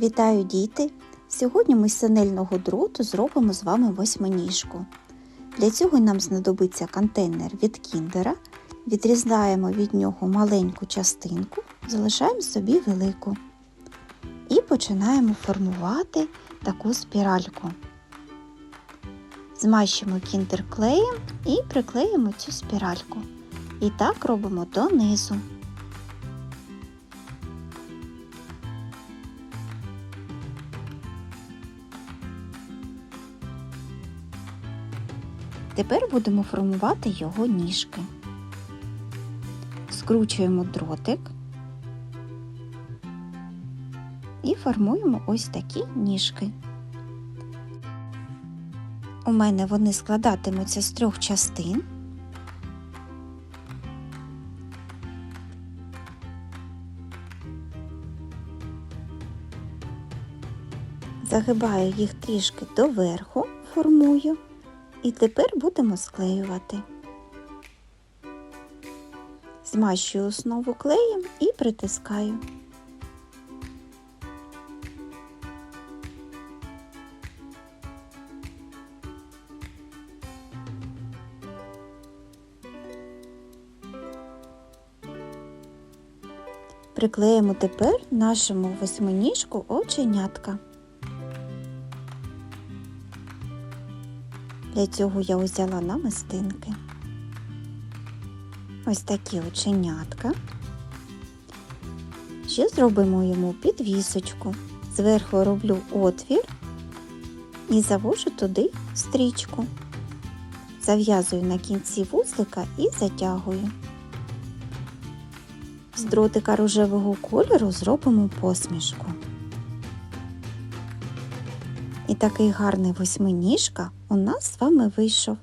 Вітаю діти! Сьогодні ми з синельного дроту зробимо з вами восьминіжку. Для цього нам знадобиться контейнер від кіндера. Відрізаємо від нього маленьку частинку, залишаємо собі велику. І починаємо формувати таку спіральку. Змащимо кіндер клеєм і приклеїмо цю спіральку. І так робимо донизу. Тепер будемо формувати його ніжки. Скручуємо дротик і формуємо ось такі ніжки. У мене вони складатимуться з трьох частин. Загибаю їх трішки доверху, формую. І тепер будемо склеювати. Змащую основу клеєм і притискаю. Приклеїмо тепер нашому восьминіжку оченятка. Для цього я взяла намистинки. Ось такі оченятка. Ще зробимо йому підвісочку. Зверху роблю отвір і завожу туди стрічку. Зав'язую на кінці вузлика і затягую. З дротика рожевого кольору зробимо посмішку. І такий гарний восьминіжка у нас з вами вийшов.